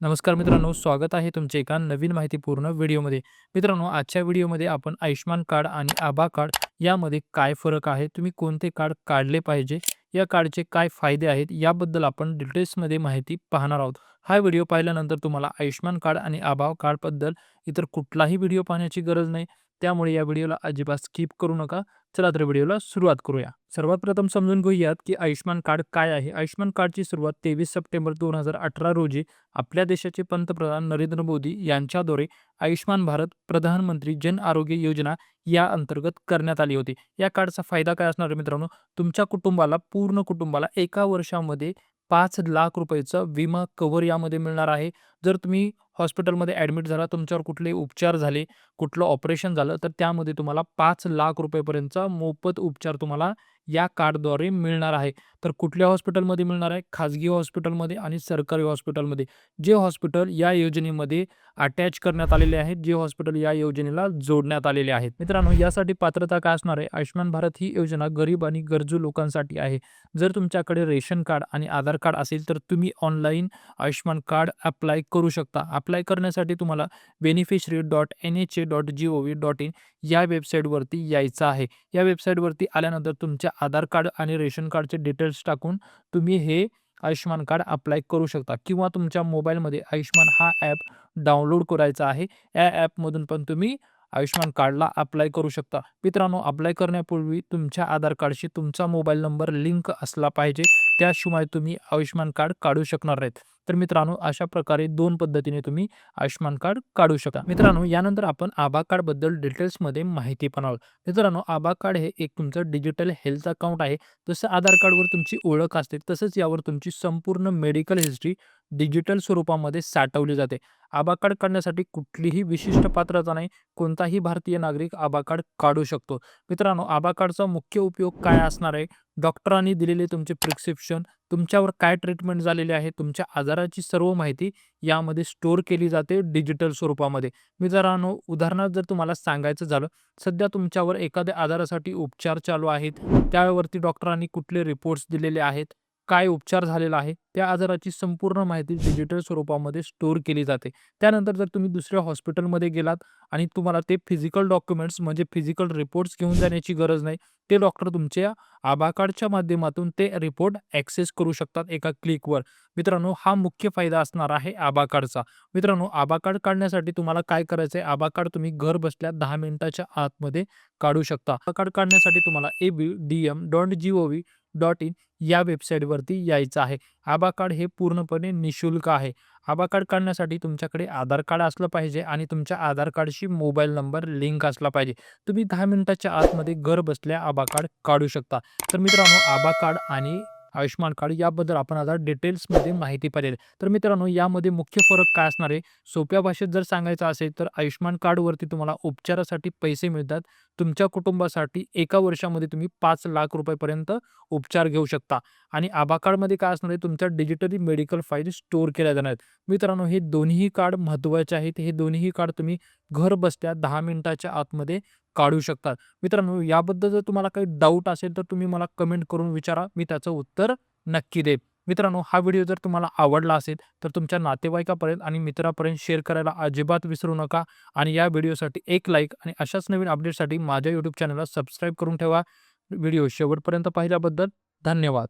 नमस्कार मित्रांनो, स्वागत आहे तुमचे एका नवीन माहितीपूर्ण व्हिडिओमध्ये. मित्रांनो, आजच्या व्हिडिओमध्ये आपण आयुष्यमान कार्ड आणि आभा कार्ड यामध्ये काय फरक आहे, तुम्ही कोणते कार्ड काढले पाहिजे, या कार्डचे काय फायदे आहेत, याबद्दल आपण डिटेल्समध्ये माहिती पाहणार आहोत. हा व्हिडिओ पाहिल्यानंतर तुम्हाला आयुष्यमान कार्ड आणि आभा कार्डबद्दल इतर कुठलाही व्हिडिओ पाहण्याची गरज नाही. त्यामुळे या व्हिडिओला अजिबात स्किप करू नका. चला तर व्हिडिओला सुरुवात करूया. सर्वात प्रथम समजून घेऊयात की आयुष्यमान कार्ड काय आहे. आयुष्यमान कार्डची सुरुवात तेवीस सप्टेंबर दोन हजार अठरा रोजी आपल्या देशाचे पंतप्रधान नरेंद्र मोदी यांच्याद्वारे आयुष्यमान भारत प्रधानमंत्री जन आरोग्य योजना या अंतर्गत करण्यात आली होती. या कार्डचा फायदा काय असणार आहे मित्रांनो, तुमच्या कुटुंबाला पूर्ण कुटुंबाला एका वर्षामध्ये पाच लाख रुपयाचा विमा कव्हर यामध्ये मिळणार आहे. जर तुम्ही हॉस्पिटलमध्ये ॲडमिट झाला, तुमच्यावर कुठले उपचार झाले, कुठलं ऑपरेशन झालं, तर त्यामध्ये तुम्हाला पाच लाख रुपयेपर्यंतचा मोफत उपचार तुम्हाला या कार्डद्वारे मिळणार आहे. तर कुठल्या हॉस्पिटलमध्ये मिळणार आहे? खाजगी हॉस्पिटलमध्ये आणि सरकारी हॉस्पिटलमध्ये. जे हॉस्पिटल या योजनेमध्ये अटॅच करण्यात आलेले आहेत, जे हॉस्पिटल या योजनेला जोडण्यात आलेले आहेत. मित्रांनो, यासाठी पात्रता काय असणार आहे? आयुष्यमान भारत ही योजना गरीब आणि गरजू लोकांसाठी आहे. जर तुमच्याकडे रेशन कार्ड आणि आधार कार्ड असेल, तर तुम्ही ऑनलाईन आयुष्यमान कार्ड अप्लाय करू शकता. अप्लाय करण्यासाठी तुम्हाला beneficiary dot N H A dot G O V dot in या वेबसाईटवरती यायचं आहे. या वेबसाईटवरती आल्यानंतर तुमचे आधार कार्ड आणि रेशन कार्डचे डिटेल्स टाकून तुम्ही हे आयुष्यमान कार्ड अप्लाय करू शकता किंवा तुमच्या मोबाईलमध्ये आयुष्यमान हा ॲप डाउनलोड करायचा आहे. या ॲपमधून पण तुम्ही आयुष्यमान कार्डला अप्लाय करू शकता. मित्रांनो, अप्लाय करण्यापूर्वी तुमच्या आधार कार्डशी तुमचा मोबाईल नंबर लिंक असला पाहिजे. त्याशिवाय तुम्ही आयुष्यमान कार्ड काढू शकणार नाहीत. तर मित्रांनो, अशा प्रकारे दोन पद्धतीने तुम्ही आयुष्यमान कार्ड काढू शकता. मित्रांनो, यानंतर आपण आभा कार्डबद्दल डिटेल्समध्ये माहिती पण आहोत. मित्रांनो, आभा कार्ड हे एक तुमचं डिजिटल हेल्थ अकाउंट आहे. जसं आधार कार्डवर तुमची ओळख असते, तसंच यावर तुमची संपूर्ण मेडिकल हिस्ट्री डिजिटल स्वरूपामध्ये साठवली जाते. आभा कार्ड काढण्यासाठी कुठलीही विशिष्ट पात्रता नाही. कोणताही भारतीय नागरिक आभा कार्ड काढू शकतो. मित्रांनो, आभा कार्डचा मुख्य उपयोग काय असणार आहे? डॉक्टरांनी दिलेले तुमचे प्रिस्क्रिप्शन, तुमच्यावर काय ट्रीटमेंट झालेली आहे, तुमच्या आजाराची सर्व माहिती यामध्ये स्टोअर केली जाते डिजिटल स्वरूपामध्ये. मी मित्रांनो, उदाहरणार्थ जर तुम्हाला सांगायचं झालं, सध्या तुमच्यावर एखाद्या आजारासाठी उपचार चालू आहेत, त्यावरती डॉक्टरांनी कुठले रिपोर्ट्स दिलेले आहेत, काय उपचार झालेला आहे, त्या आजाराची संपूर्ण माहिती डिजिटल स्वरूपामध्ये स्टोअर केली जाते. त्यानंतर जर तुम्ही दुसऱ्या हॉस्पिटलमध्ये गेलात आणि तुम्हाला ते फिजिकल डॉक्युमेंट्स म्हणजे फिजिकल रिपोर्ट्स घेऊन जाण्याची गरज नाही. ते डॉक्टर तुमच्या आभा कार्डच्या माध्यमातून ते रिपोर्ट ॲक्सेस करू शकतात एका क्लिकवर. मित्रांनो, हा मुख्य फायदा असणार आहे आभा कार्डचा. मित्रांनो, आभा कार्ड काढण्यासाठी तुम्हाला काय करायचं आहे? आभा कार्ड तुम्ही घर बसल्या दहा मिनिटाच्या आतमध्ये काढू शकता. आभा कार्ड काढण्यासाठी तुम्हाला A B D M dot G O V dot in या वेबसाईटवरती यायचं आहे. आभा कार्ड हे पूर्णपणे निशुल्क आहे. आभा कार्ड काढण्यासाठी तुमच्याकडे आधार कार्ड असलं पाहिजे आणि तुमच्या आधार कार्डशी मोबाईल नंबर लिंक असला पाहिजे. तुम्ही दहा मिनिटाच्या आतमध्ये घर बसल्या आभा कार्ड काढू शकता. तर मित्रांनो, आभा कार्ड आणि आयुष्यमान कार्ड याबद्दल आपण आता डिटेल्समध्ये माहिती पाहिजे तर मित्रांनो, यामध्ये मुख्य फरक काय असणार आहे? सोप्या भाषेत जर सांगायचं असेल, तर आयुष्यमान कार्डवरती तुम्हाला उपचारासाठी पैसे मिळतात. तुमच्या कुटुंबासाठी एका वर्षामध्ये तुम्ही पाच लाख रुपयेपर्यंत उपचार घेऊ शकता आणि आभा कार्डमध्ये काय असणार आहे? तुमच्या डिजिटली मेडिकल फाईल स्टोअर केल्या जाणार आहेत. मित्रांनो, हे दोन्हीही कार्ड महत्त्वाचे आहेत. हे दोन्हीही कार्ड तुम्ही घर बसल्या दहा मिनिटाच्या आतमध्ये काढू शकतात मित्रांनो, याबद्दल जर तुम्हाला काही डाऊट असेल, तर तुम्ही मला कमेंट करून विचारा. मी त्याचं उत्तर नक्की देईन. मित्रांनो, हा व्हिडिओ जर तुम्हाला आवडला असेल, तर तुमच्या नातेवाईकापर्यंत आणि मित्रापर्यंत शेअर करायला अजिबात विसरू नका आणि या व्हिडिओसाठी एक लाईक आणि अशाच नवीन अपडेटसाठी माझ्या यूट्यूब चॅनलला सबस्क्राईब करून ठेवा. व्हिडिओ शेवटपर्यंत पाहिल्याबद्दल धन्यवाद.